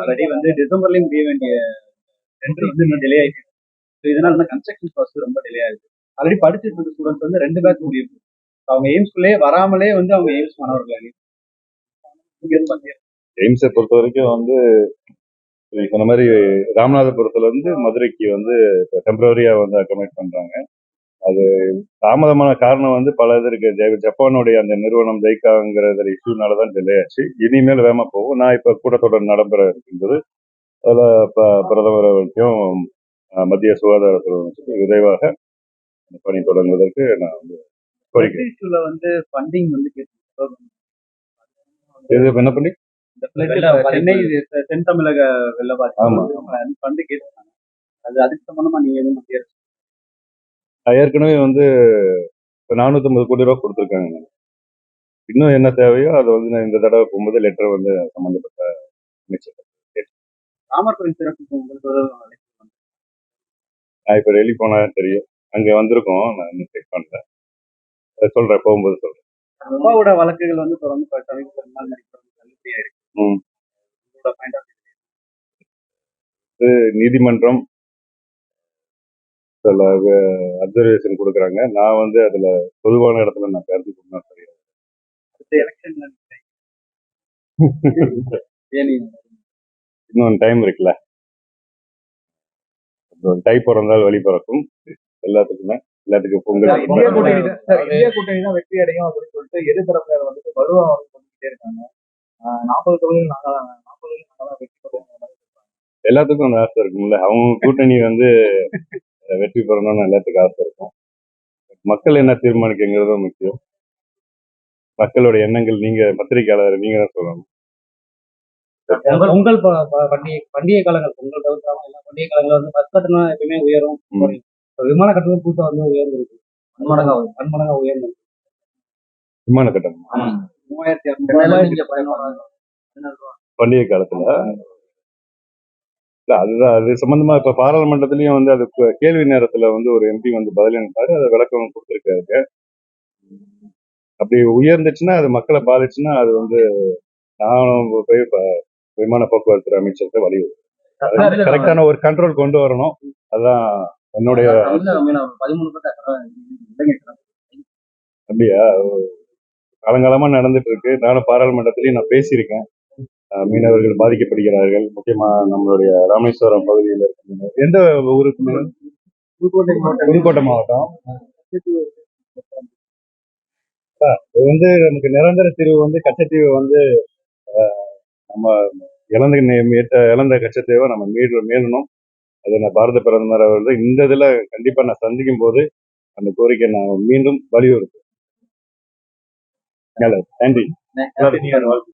Already வந்து டிசம்பர்லயும் முடிய வேண்டிய டெண்டர் வந்து இன்னும் டிலே ஆயிடுச்சு ஸோ இதனால தான் கன்ஸ்ட்ரக்ஷன் ப்ராசஸ் ரொம்ப டிலே ஆகுது ஆல்ரெடி படிச்சிட்டு இருக்க ஸ்டூடெண்ட்ஸ் வந்து ரெண்டு பேட்ச் முடியும் அவங்க எய்ம்ஸ்குள்ளே வராமலே வந்து அவங்க எய்ம்ஸ் மாணவர்கள் எய்ம்ஸை பொறுத்த வரைக்கும் வந்து சொன்ன மாதிரி ராமநாதபுரத்துல இருந்து மதுரைக்கு வந்து டெம்பரவரியா வந்து அக்கமெண்ட் பண்றாங்க. அது தாமதமான காரணம் வந்து பல இது இருக்கு. ஜப்பானுடைய அந்த நிறுவனம் ஜெய்காங்கிற இஷ்யூனால தான் டிலே ஆச்சு. இனிமேல் வேகமா போகும். நான் இப்ப கூட்டத்தொடர் நடைபெற இருக்கின்றது. அதுல பிரதமர் அவர்களுக்கும் மத்திய சுகாதாரத்துறை அமைச்சருக்கு விரைவாக பணி தொடங்குவதற்கு நான் வந்து கோரிக்கை. வந்து ஃபண்டிங் வந்து இது என்ன பண்ணி சென்னை தென் தமிழக வெள்ள. பாதிப்பு அது அதுக்கு சம்பந்தமா நீங்க எதுவும் ஏற்கனவே வந்து இப்போ நானூற்றம்பது கோடி ரூபா கொடுத்துருக்காங்க. இன்னும் என்ன தேவையோ அதை வந்து நான் இந்த தடவை போகும்போது லெட்டர் வந்து சம்மந்தப்பட்ட அமைச்சர் ராமர் கோயில் சிறப்பு. நான் இப்போ டெல்லி போனா தெரியும். அங்கே வந்திருக்கோம். நான் இன்னும் செக் பண்ணல அதை சொல்கிறேன் போகும்போது சொல்கிறேன் அப்பாவோட வழக்குகள் வந்து தொடர்ந்து இப்ப சமீப சில அப்சர்வேஷன் கொடுக்குறாங்க. நான் வந்து அதில் பொதுவான இடத்துல நான் கருத்து சொன்னா சரியா இன்னும் டைம் இருக்குல்ல? டை பிறந்தால் வழி பிறக்கும். எல்லாத்துக்குமே எல்லாத்துக்கும் பொங்கல் இந்தியா கூட்டணி தான் சார், இந்தியா கூட்டணி தான் வெற்றி அடையும் அப்படின்னு சொல்லிட்டு எதிர்த்தரப்பினர் வந்துட்டு வலுவா வந்து சொல்லிக்கிட்டே இருக்காங்க. நாற்பது தொகுதிகள் நாங்க நாற்பது தொகுதிகள் நாங்க வெற்றி பெறுவோம் எல்லாத்துக்கும் அந்த ஆசை இருக்கும்ல. அவங்க கூட்டணி வந்து வெற்றி பெறணும்னு எல்லாத்துக்கும் ஆசை இருக்கும். மக்கள் என்ன தீர்மானிக்குங்கிறதும் முக்கியம். மக்களோட எண்ணங்கள் நீங்க பத்திரிகையாளர் நீங்க தான் சொல்லணும். பொங்கல் பண்டிகை பண்டிகை காலங்கள் பொங்கல் தவிர்க்காம எல்லா பண்டிகை காலங்கள் வந்து பஸ் கட்டணம் எப்பயுமே உயரும். விமான கட்டணம் கூட்டம் வந்து உயர்ந்திருக்கு. பன்மடங்கா பன்மடங்கா உயர்ந்து விமான கட்டணம். மூவாயிரத்தி இரநூறு பண்டிகை காலத்துல அதுதான். அது சம்பந்தமா இப்ப பாராளுமன்றத்திலயும் வந்து அது கேள்வி நேரத்துல வந்து ஒரு எம்பி வந்து பதிலளித்தாரு அதை விளக்கம் கொடுத்திருக்காரு. அப்படி உயர்ந்துச்சுன்னா அது மக்களை பாதிச்சுன்னா அது வந்து நான் போய் விமான போக்குவரத்து அமைச்சர்கிட்ட வலியுறுத்தேன் கரெக்டான ஒரு கண்ட்ரோல் கொண்டு வரணும். அதான் என்னுடைய அப்படியா? காலங்காலமா நடந்துட்டு இருக்கு. நானும் பாராளுமன்றத்திலயும் நான் பேசியிருக்கேன். மீனவர்கள் பாதிக்கப்படுகிறார்கள். முக்கியமா நம்மளுடைய ராமேஸ்வரம் பகுதியில் இருக்க எந்த ஊருக்கு புதுக்கோட்டை மாவட்டம். இது வந்து நமக்கு நிரந்தர தீர்வு வந்து கச்சத்தீவு வந்து நம்ம இழந்த இழந்த கச்சத்தீவை நம்ம மீடு மீளணும். அதை நான் பாரத பிரதமர் அவர்கள் இந்த இதுல கண்டிப்பா நான் சந்திக்கும் போது அந்த கோரிக்கை நான் மீண்டும் வலியுறுத்தும் நல்லது. நன்றி.